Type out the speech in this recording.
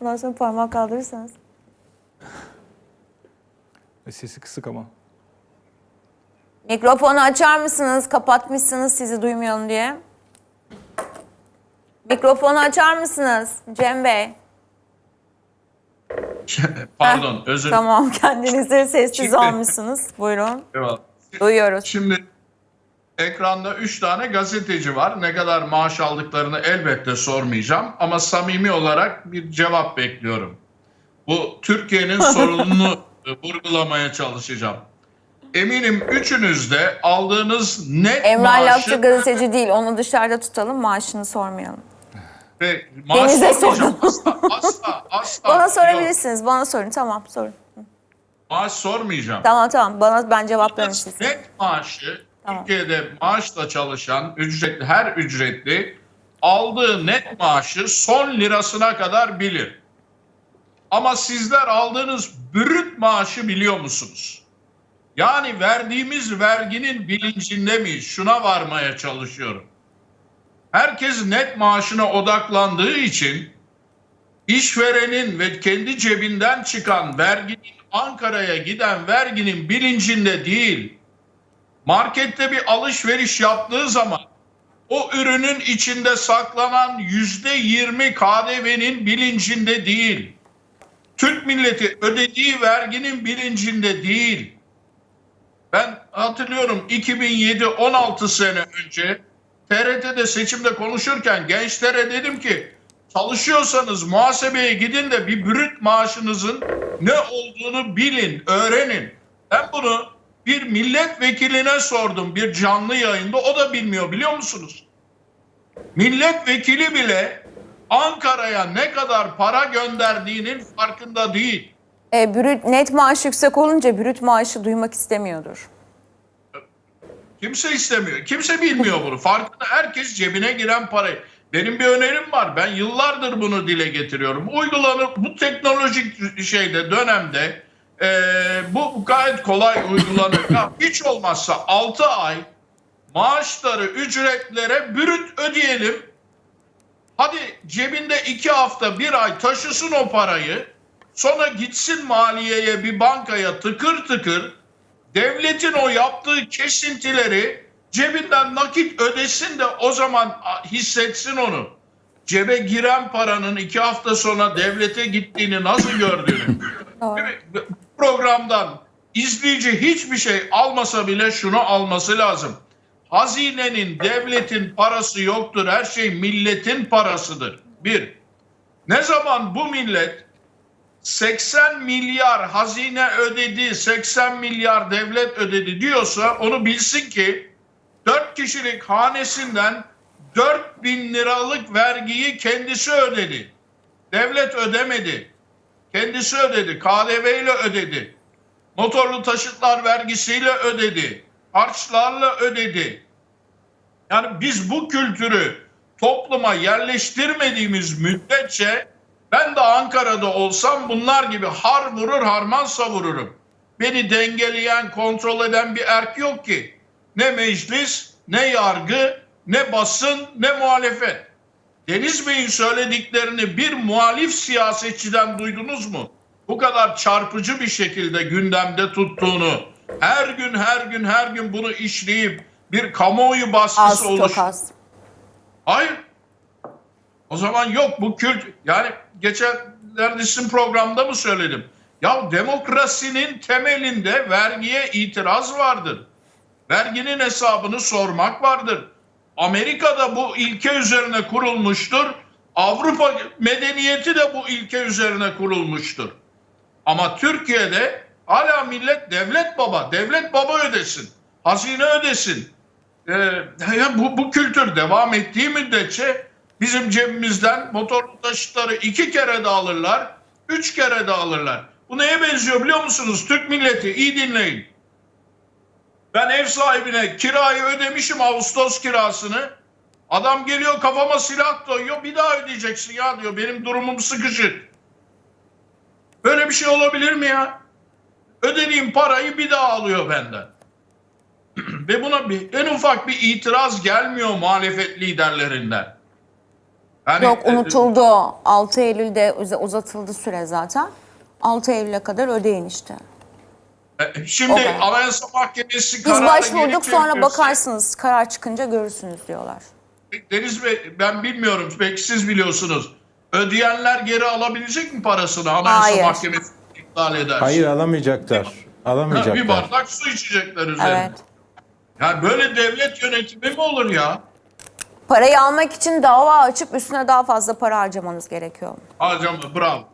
Bundan sonra parmak kaldırırsanız. E, Sesi kısık ama. Mikrofonu açar mısınız? Kapatmışsınız sizi duymayalım diye. Mikrofonu açar mısınız Cem Bey? Pardon, özür Tamam kendinizi sessiz Şimdi- almışsınız. Buyurun. dilerim. Duyuyoruz. Şimdi ekranda 3 tane gazeteci var. Ne kadar maaş aldıklarını elbette sormayacağım ama samimi olarak bir cevap bekliyorum. Bu Türkiye'nin sorununu e, vurgulamaya çalışacağım. Eminim üçünüz de aldığınız net Emrah maaşı gazeteci değil. Onu dışarıda tutalım. Maaşını sormayalım. ve maaş Denize sormayacağım. sorun. Asla, asla, asla. Bana Yok, sorabilirsiniz. Bana sorun. Tamam sorun. maaş sormayacağım. Tamam tamam. Bana ben cevaplarım size. Net maaşı Türkiye'de maaşla çalışan ücretli her ücretli aldığı net maaşı son lirasına kadar bilir. Ama sizler aldığınız brüt maaşı biliyor musunuz? Yani verdiğimiz verginin bilincinde miyiz? Şuna varmaya çalışıyorum. Herkes net maaşına odaklandığı için işverenin ve kendi cebinden çıkan verginin Ankara'ya giden verginin bilincinde değil. Markette bir alışveriş yaptığı zaman o ürünün içinde saklanan yüzde yirmi KDV'nin bilincinde değil. Türk milleti ödediği verginin bilincinde değil. Ben hatırlıyorum 2007 16 sene önce TRT'de seçimde konuşurken gençlere dedim ki çalışıyorsanız muhasebeye gidin de bir brüt maaşınızın ne olduğunu bilin, öğrenin. Ben bunu bir milletvekiline sordum bir canlı yayında o da bilmiyor biliyor musunuz? Milletvekili bile Ankara'ya ne kadar para gönderdiğinin farkında değil. E, brüt, net maaş yüksek olunca brüt maaşı duymak istemiyordur. Kimse istemiyor. Kimse bilmiyor bunu. Farkında herkes cebine giren parayı. Benim bir önerim var. Ben yıllardır bunu dile getiriyorum. Uygulanır bu teknolojik şeyde dönemde eee, bu gayet kolay uygulanır. Ya hiç olmazsa 6 ay maaşları ücretlere bürüt ödeyelim. Hadi cebinde 2 hafta bir ay taşısın o parayı. Sonra gitsin maliyeye bir bankaya tıkır tıkır devletin o yaptığı kesintileri cebinden nakit ödesin de o zaman hissetsin onu. Cebe giren paranın iki hafta sonra devlete gittiğini nasıl gördüğünü. Programdan izleyici hiçbir şey almasa bile şunu alması lazım. Hazinenin, devletin parası yoktur. Her şey milletin parasıdır. Bir. Ne zaman bu millet 80 milyar hazine ödedi, 80 milyar devlet ödedi diyorsa onu bilsin ki 4 kişilik hanesinden 4 bin liralık vergiyi kendisi ödedi. Devlet ödemedi. Kendisi ödedi. KDV ile ödedi. Motorlu taşıtlar vergisiyle ödedi. Harçlarla ödedi. Yani biz bu kültürü topluma yerleştirmediğimiz müddetçe ben de Ankara'da olsam bunlar gibi har vurur harman savururum. Beni dengeleyen, kontrol eden bir erk yok ki. Ne meclis, ne yargı, ne basın, ne muhalefet. Deniz Bey'in söylediklerini bir muhalif siyasetçiden duydunuz mu? Bu kadar çarpıcı bir şekilde gündemde tuttuğunu, her gün her gün her gün bunu işleyip bir kamuoyu baskısı Az çok oluş. az. Hayır. O zaman yok bu kült yani geçenlerde sizin programda mı söyledim? Ya demokrasinin temelinde vergiye itiraz vardır. Verginin hesabını sormak vardır. Amerika'da bu ilke üzerine kurulmuştur. Avrupa medeniyeti de bu ilke üzerine kurulmuştur. Ama Türkiye'de hala millet devlet baba, devlet baba ödesin. Hazine ödesin. Ee, bu, bu kültür devam ettiği müddetçe bizim cebimizden motorlu taşıtları iki kere de alırlar, üç kere de alırlar. Bu neye benziyor biliyor musunuz? Türk milleti iyi dinleyin. Ben ev sahibine kirayı ödemişim Ağustos kirasını. Adam geliyor kafama silah doyuyor bir daha ödeyeceksin ya diyor benim durumum sıkışık. Böyle bir şey olabilir mi ya? Ödediğim parayı bir daha alıyor benden. Ve buna bir, en ufak bir itiraz gelmiyor muhalefet liderlerinden. Yani, Yok e, unutuldu. 6 Eylül'de uz- uzatıldı süre zaten. 6 Eylül'e kadar ödeyin işte. E, Şimdi O kadar. Anayasa Mahkemesi Biz kararı başvurduk geri sonra çevirirse- bakarsınız. Karar çıkınca görürsünüz diyorlar. Deniz Bey ben bilmiyorum belki siz biliyorsunuz. Ödeyenler geri alabilecek mi parasını Anayasa Hayır. Mahkemesi iptal eder? Hayır alamayacaklar. Ha, Alamayacaklar. bir bardak su içecekler üzerine. Evet. Yani böyle devlet yönetimi mi olur ya? Parayı almak için dava açıp üstüne daha fazla para harcamanız gerekiyor. Harcama bravo.